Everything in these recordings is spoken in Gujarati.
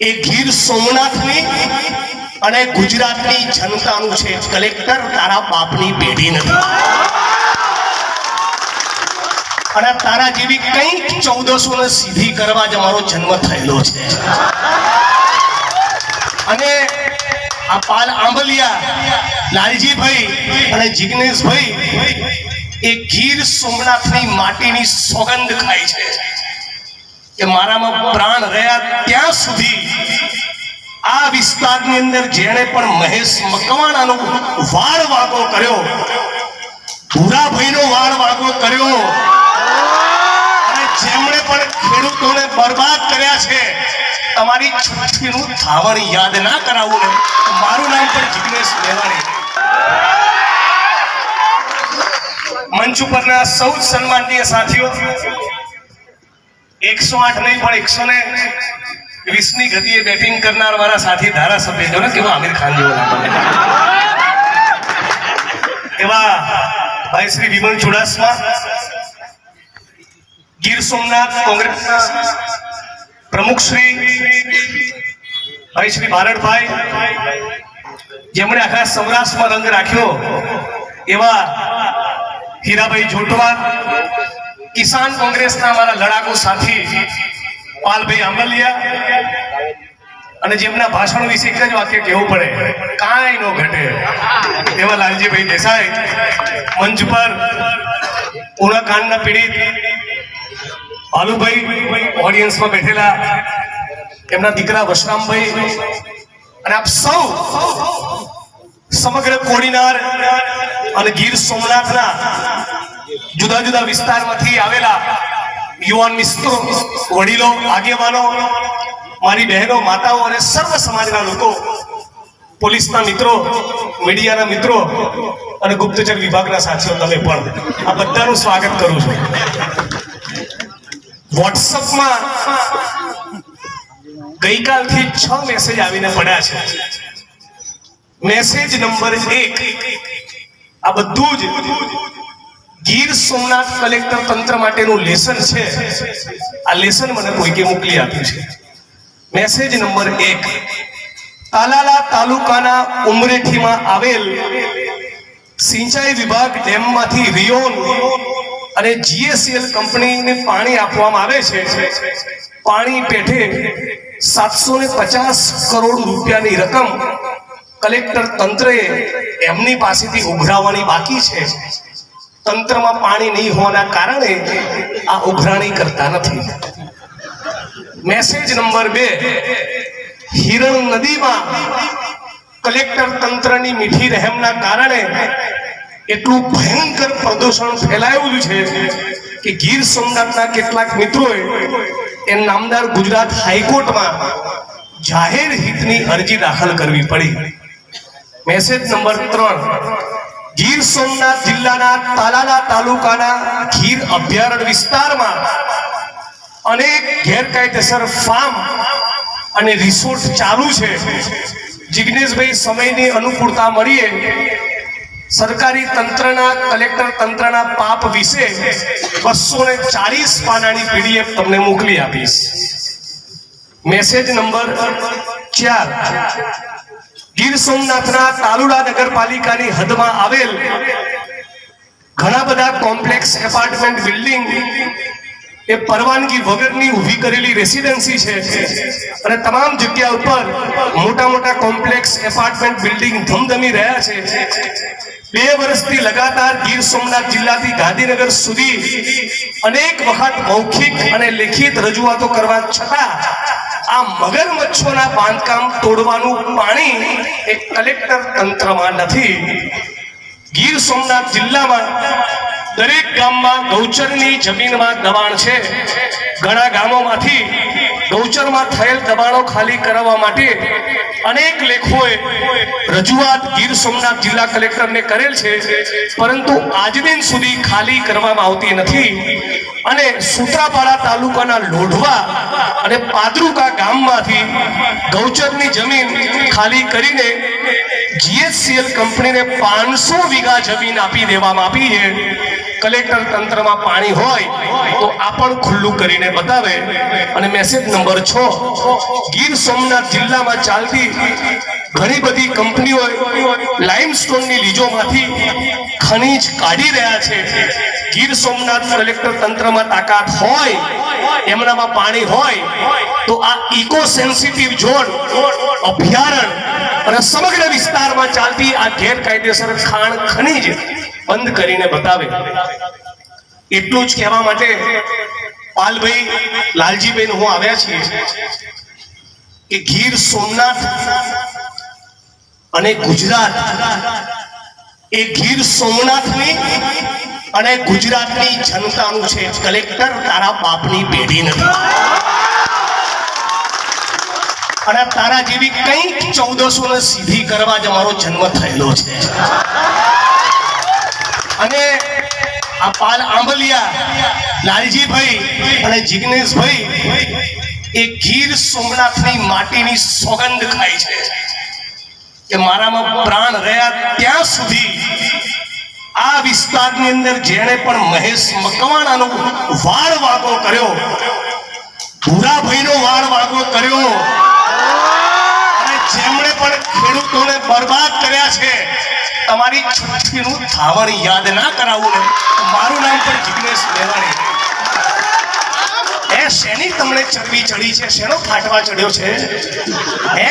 એ ગીર સોમનાથની અને ગુજરાતની જનતાનું છે કલેક્ટર, તારા બાપની પેઢી નથી. અને તારા જેવી કંઈક ચૌદસો ને સીધી કરવા જ મારો જન્મ થયેલો છે. અને આ પાલ આંબલિયા, લાલજીભાઈ અને જિગ્નેશભાઈ એ ગીર સોમનાથની માટીની સોગંદ ખાય છે. કે મારામાં પ્રાણ રહ્યા ત્યાં સુધી આ વિસ્તારની અંદર જેણે પણ મહેશ મકવાણાનો વાળ વાગો કર્યો, ભૂરાભાઈનો વાળ વાગો કર્યો, અને જેમણે પણ ખેડૂતોને બરબાદ કર્યા છે, તમારી છઠ્ઠીનું ધાવણ યાદ ના કરાવવું ને મારું નામ પણ જિગ્નેશ મેવાણી. મંચ ઉપરના સૌ સન્માનીય સાથીઓ એકસો આઠ નહીં, પણ એકસો ને વીસની ગતિએ બેટિંગ કરનાર વાળા સાથી ધારાસભ્ય જો ને કેવો આમિર ખાન જેવો એવા ભાઈ શ્રી વિમલ ચુડાસમા, ગીર સોમનાથ કોંગ્રેસના પ્રમુખ શ્રી, ભાઈ શ્રી ભારતભાઈ જેમણે આખા સૌરાષ્ટ્રમાં રંગ રાખ્યો એવા હીરાભાઈ જોટવા કિસાન કોંગ્રેસના અમારા લડાકુ સાથી પાલભાઈ આંબલિયા અને જેમના ભાષણ વિશે એક જ વાક્ય કહેવું પડે, કાંઈ નો ઘટે. એવા લાલજીભાઈ દેસાઈ, મંચ પર પૂર્ણ પીડિત ભાલુભાઈ ઓડિયન્સમાં બેઠેલા, એમના દીકરા વશરામભાઈ અને આપ સૌ સમગ્ર કોડીનાર અને ગીર સોમનાથના જુદા જુદા વિસ્તારમાંથી આવેલા યુવાન મિત્રો વડીલો, આગેવાનો, મારી બહેનો, માતાઓ અને સર્વ સમાજના લોકો, પોલીસના મિત્રો, મીડિયાના મિત્રો અને ગુપ્તચર વિભાગના સાથીઓ, તમે પણ આ બધાનું સ્વાગત કરું છું. વોટ્સઅપમાં ગઈકાલથી છ મેસેજ આવીને પડ્યા છે. મેસેજ નંબર એક, આ બધું જ ગીર સોમનાથ કલેક્ટર તંત્ર માટેનું લેસન છે. આ લેસન મને કોઈકે મોકલી આપ્યું છે. મેસેજ નંબર એક, તાલાલા તાલુકાના ઉમરેઠીમાં આવેલ સિંચાઈ વિભાગ ડેમમાંથી રિયોન અને જીએસએલ કંપનીને પાણી આપવામાં આવે છે. પાણી પેઠે સાતસો ને પચાસ કરોડ રૂપિયાની રકમ કલેક્ટર તંત્રએ એમની પાસેથી ઉઘરાવવાની બાકી છે. તંત્રમાં પાણી નહીં હોવાના કારણે આ ઉઘરાણી કરતા નથી. મેસેજ નંબર બે, હિરણ નદીમાં કલેક્ટર તંત્રની મીઠી રહેમના કારણે એટલું ભયંકર પ્રદૂષણ ફેલાયું છે કે ગીર સોમનાથના કેટલાક મિત્રોએ એ નામદાર ગુજરાત હાઈકોર્ટમાં જાહેર હિતની અરજી દાખલ કરવી પડી. મેસેજ નંબર ત્રણ ગીર સોમનાથ જિલ્લાના તાલાલા તાલુકાના ગીર અભયારણ્ય વિસ્તારમાં અનેક ગેરકાયદેસર ફાર્મ અને રિસોર્ટ ચાલુ છે. જિજ્ઞેશભાઈ સમયની અનુકૂળતા મળીએ સરકારી તંત્રના, કલેક્ટર તંત્રના પાપ વિશે બસો ને ચાલીસ પાનાની પીડીએફ તમને મોકલી આપીશ. મેસેજ નંબર ચાર. ગીર સોમનાથના તાલુડા નગરપાલિકાની હદમાં આવેલ ઘણા બધા કોમ્પ્લેક્સ એપાર્ટમેન્ટ બિલ્ડિંગ એ પરવાનગી વગરની ઊભી કરેલી રેસિડેન્સી છે અને તમામ જગ્યા ઉપર મોટા મોટા કોમ્પ્લેક્સ એપાર્ટમેન્ટ બિલ્ડિંગ ધમધમી રહ્યા છે. બે વર્ષથી લગાતાર ગીર સોમનાથ જિલ્લાથી ગાંધીનગર સુધી અનેક વખત મૌખિક અને લેખિત રજૂઆતો કરવા છતાં આ મગરમચ્છોના બાંધકામ તોડવાનું પાણી એ કલેક્ટર તંત્રમાં નથી. ગીર સોમનાથ જિલ્લામાં દરેક ગામમાં ગૌચરની જમીનમાં દબાણ છે. ઘણા ગામોમાંથી ગૌચરમાં થયેલ દબાણો ખાલી કરાવવા માટે અનેક લેખોએ રજૂઆત ગીર સોમનાથ જિલ્લા કલેક્ટરને કરેલ છે. પરંતુ આજ દિન સુધી ખાલી કરવામાં આવતી નથી. અને સુત્રાપાડા તાલુકાના લોઢવા અને પાદરુકા ગામમાંથી ગૌચરની જમીન ખાલી કરીને જીએસસીએલ કંપનીને પાંચસો વીઘા જમીન આપી દેવામાં આપી છે. કલેક્ટર તંત્રમાં પાણી હોય તો આ પણ ખુલ્લું કરીને બતાવે. અને મેસેજ નંબર છ, ગીર સોમનાથ જિલ્લામાં ચાલતી ઘણી બધી કંપનીઓ લાઇમસ્ટોનની લીજોમાંથી ખનીજ કાઢી રહ્યા છે. ગીર સોમનાથ કલેક્ટર તંત્રમાં તાકાત હોય, એમનામાં પાણી હોય, તો આ ઇકો સેન્સિટિવ ઝોન અભયારણ્ય અને સમગ્ર વિસ્તારમાં ચાલતી આ ગેરકાયદેસર ખાણ ખનીજ બંધ કરીને બતાવે. એટલું જ કહેવા માટે પાલભાઈ લાલજીબેન હું આવ્યા છીએ કે ગીર સોમનાથ અને ગુજરાત એ ગીર સોમનાથની અને ગુજરાતની જનતાનું છે કલેક્ટર, તારા બાપની પેઢી નથી. અને તારા જેવી કંઈક ચૌદસો ને સીધી કરવા જ અમારો જન્મ થયેલો છે. અને આ પાલ આંબલિયા, લાલજીભાઈ અને જિગ્નેશભાઈ એ ગીર સોમનાથની માટીની સોગંદ ખાય છે. કે મારામાં પ્રાણ રહ્યા ત્યાં સુધી આ વિસ્તારની અંદર જેણે પણ મહેશ મકવાણાનો વાળ વાગો કર્યો, ભૂરાભાઈનો વાળ વાગો કર્યો, અને જેમણે પણ ખેડૂતોને બરબાદ કર્યા છે, તમારી છઠ્ઠીનું ધાવણ યાદ ના કરાવવું ને મારું નામ પણ જિગ્નેશ મેવાણી. એ શેની તમને ચરબી ચડી છે, શેનો ફાટવા ચડ્યો છે? હે?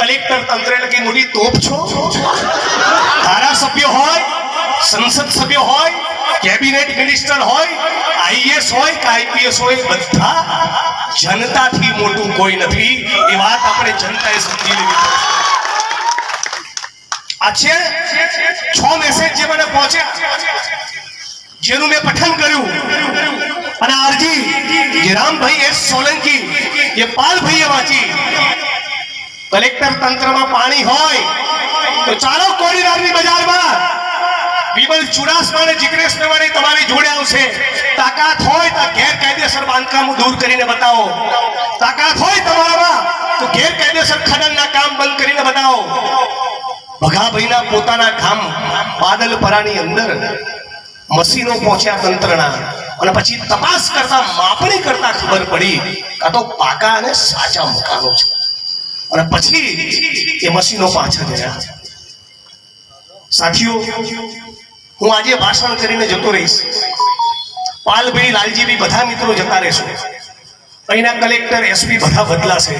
કલેક્ટર તંત્ર એટલે કઈ મોટી તોપ છો? ધારાસભ્ય હોય, સંસદ સભ્ય હોય, કેબિનેટ મિનિસ્ટર હોય આઈએસ હોય કે આઈપીએસ હોય, બધા જનતાથી મોટું કોઈ નથી. એ વાત આપણે જનતાએ સમજી લેવી આ છે છ મેસેજ જે મને પહોંચ્યા, જેનું મેં પઠન કર્યું. અને આરજી જે રામભાઈ એસ સોલંકી એ પાલભાઈએ વાંચી કલેક્ટર તંત્રમાં પાણી હોય, તો ચાલો કોડીનારની બજારમાં. વિમલ ચુડાસમા અને જિગ્નેશ મેવાણી તમારી જોડે આવશે. તાકાત હોય તો ગેરકાયદેસર બાંધકામો દૂર કરીને બતાવો. તાકાત હોય તમારામાં, તો ગેરકાયદેસર ખનનના કામ બંધ કરીને બતાવો. ભગાભાઈના પોતાના ગામ બાદલપરાની અંદર મશીનો પહોંચ્યા તંત્રના. અને પછી તપાસ કરતા, માપણી કરતા ખબર પડી કાં તો પાકા અને સાચા મકાનો છે. અને પછી એ મશીનો પાછા ગયા. સાથીઓ, હું આજે ભાષણ કરીને જતો રહીશ. પાલભાઈ લાલજીભાઈ બધા મિત્રો જતા રહેશું. અહીંના કલેક્ટર એસપી બધા બદલાશે.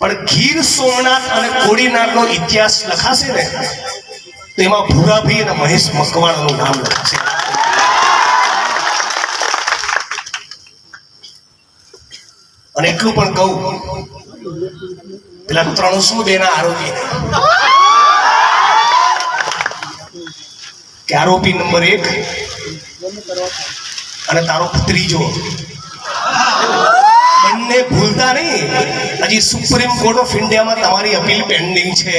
પણ ગીર સોમનાથ અને કોડીનાથનો ઇતિહાસ લખાશે ને, તો એમાં ભૂરાભાઈ અને મહેશ મકવાણાનું નામ લખાશે. અને એટલું પણ કહું પેલા ત્રણસો બે આરોપી કે આરોપી નંબર એક અને તારો ત્રીજો બંને ભૂલતા નહીં હજી સુપ્રીમ કોર્ટ ઓફ ઇન્ડિયામાં તમારી અપીલ પેન્ડિંગ છે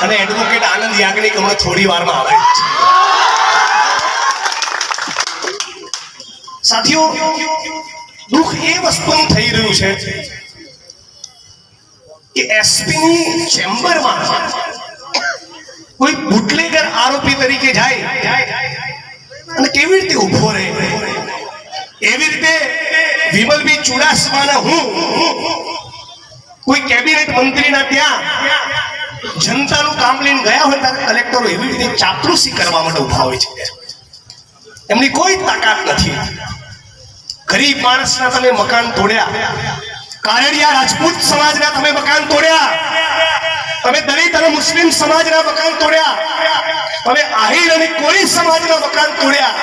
અને એડવોકેટ આનંદ યાજ્ઞિક હમણાં થોડી વારમાં આવે છે સાથીઓ દુઃખ એ વસ્તુનું થઈ રહ્યું છે કે એસપીની ચેમ્બરમાં કોઈ બુટલેગર આરોપી તરીકે જાય અને કેવી રીતે ઊભો રહે? એવી રીતે વિમલભાઈ ચુડાસમાના હું કોઈ કેબિનેટ મંત્રીના ત્યાં જનતાનું કામ લઈને ગયા હોય ત્યારે કલેક્ટરો એવી રીતે ચાપલુસી કરવા માટે ઊભા હોય છે. એમની કોઈ તાકાત નથી. ગરીબ માણસના તમે મકાન તોડ્યા કારડિયા રાજપૂત સમાજના તમે મકાન તોડ્યા. તમે દલિત અને મુસ્લિમ સમાજના મકાન તોડ્યા. તમે આહિર અને કોળી સમાજના મકાન તોડ્યા.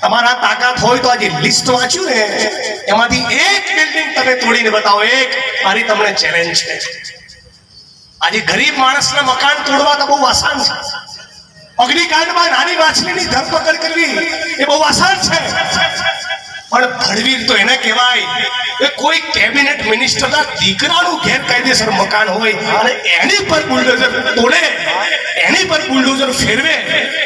તમારા તાકાત હોય તો આજે લિસ્ટ વાંચ્યું ને. એમાંથી એક બિલ્ડિંગ તમે તોડીને બતાવો. એક, મારી તમને ચેલેન્જ છે. આજે ગરીબ માણસના મકાન તોડવા તો બહુ આસાન છે. અગ્નિકાંડમાં નાની માછલીની ધરપકડ કરવી એ બહુ આસાન છે. પણ ભડવીર તો એને કહેવાય. કોઈ કેબિનેટ મિનિસ્ટરના દીકરાનું ગેરકાયદેસર મકાન હોય અને એની પર બુલડોઝર તોડે, એની પર બુલડોઝર ફેરવે,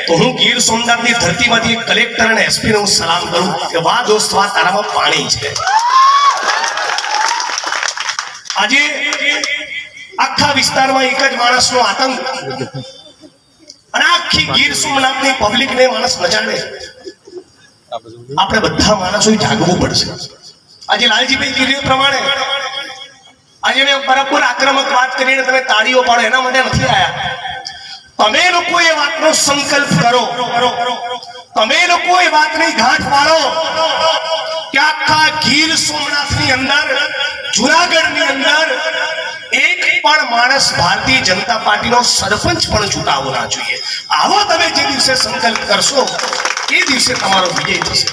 તો હું ગીર સોમનાથની ધરતીમાંથી કલેક્ટર અને એસપી હું સલામ કરું કે વાહ દોસ્ત, વાહ, તારામાં પાણી છે. આજે આખા વિસ્તારમાં એક જ માણસનો આતંક. અને આખી ગીર સોમનાથની પબ્લિકને માણસ નચાડે આપણે બધા માણસો જાગવું પડશે. આજે લાલજીભાઈ કીધું એ પ્રમાણે. આજે મેં બરાબર આક્રમક વાત કરીને તમે તાળીઓ પાડો, એના માટે નથી આયા. તમે લોકો એ વાતનો સંકલ્પ કરો. તમે લોકો એ વાતની ગાંઠ પાડો કે આખા ગીર સોમનાથની અંદર, જુનાગઢની અંદર એક પણ માણસ ભારતીય જનતા પાર્ટીનો સરપંચ પણ ચૂંટાવો ના જોઈએ. આવો તમે જે દિવસે સંકલ્પ કરશો, એ દિવસે તમારો વિજય થશે.